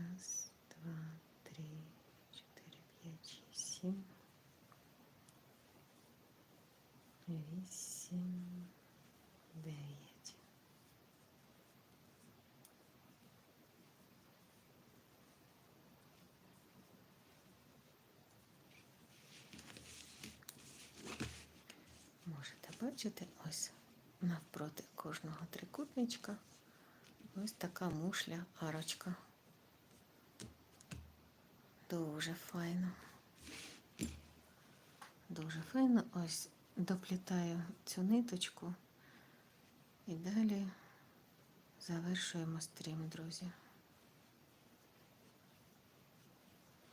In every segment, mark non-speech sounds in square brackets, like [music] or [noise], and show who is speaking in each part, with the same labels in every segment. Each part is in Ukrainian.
Speaker 1: Раз, два, три, чотири, п'ять, шість, сім. Вісім, дев'ять. Можете бачити ось навпроти кожного трикутничка ось така мушля арочка. Дуже файно. Дуже файно. Ось доплітаю цю ниточку і далі завершуємо стрім, друзі.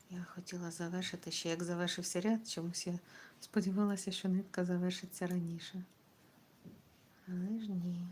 Speaker 1: Я хотіла завершити ще як завершився ряд, чомусь я сподівалася, що нитка завершиться раніше. Але ж ні.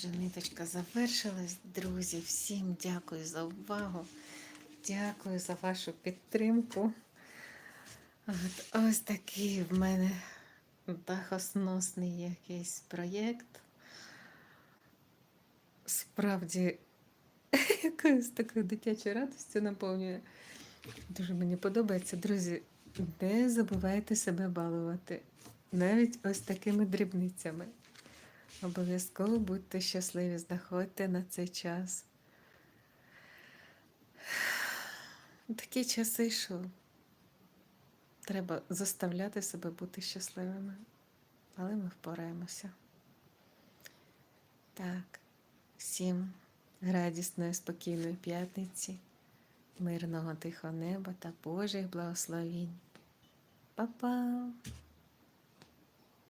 Speaker 1: Отже, ниточка завершилась. Друзі, всім дякую за увагу. Дякую за вашу підтримку. От, ось такий в мене дахосносний якийсь проєкт. Справді, [laughs] якоюсь такою дитячою радістю наповнює. Дуже мені подобається. Друзі, не забувайте себе балувати. Навіть ось такими дрібницями. Обов'язково будьте щасливі, знаходьте на цей час. Такі часи, що треба заставляти себе бути щасливими, але ми впораємося. Так, всім радісної, спокійної п'ятниці, мирного тихого неба та Божих благословінь. Па-па!